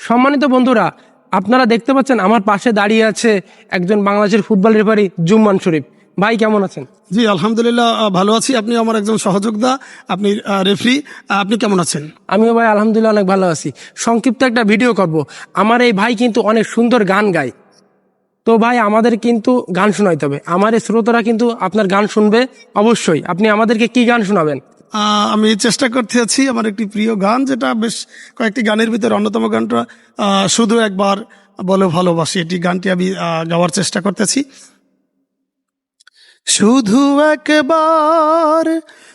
সম্মানিত বন্ধুরা আপনারা দেখতে পাচ্ছেন আমার পাশে দাঁড়িয়ে আছে একজন বাংলাদেশের ফুটবল রেফারি জুম্মান শরীফ। ভাই কেমন আছেন? জি আলহামদুলিল্লাহ ভালো আছি। আপনি আমার একজন সহযোদ্ধা আপনি রেফরি আপনি কেমন আছেন? আমিও ভাই আলহামদুলিল্লাহ অনেক ভালো আছি। সংক্ষিপ্ত একটা ভিডিও করব। আমার এই ভাই কিন্তু অনেক সুন্দর গান গায়। তো ভাই আমাদের কিন্তু গান শোনাইতে হবে। আমার এই শ্রোতারা কিন্তু আপনার গান শুনবে অবশ্যই। আপনি আমাদেরকে কি গান শোনাবেন? আমি চেষ্টা করতে আছি আমার একটি প্রিয় গান, যেটা বেশ কয়েকটি গানের ভিতরে অন্যতম গানটা শুধু একবার বলে ভালোবাসি। এটি গানটি আমি গাওয়ার চেষ্টা করতেছি শুধু একবার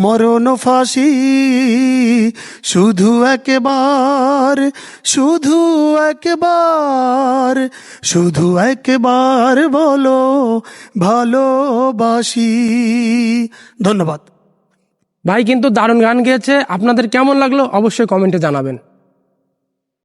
মরণ ফাঁসি, শুধু একবার শুধু একবার শুধু একবার বলো ভালোবাসি। ধন্যবাদ। ভাই কিন্তু দারুণ গান গেয়েছে। আপনাদের কেমন লাগল অবশ্যই কমেন্টে জানাবেন।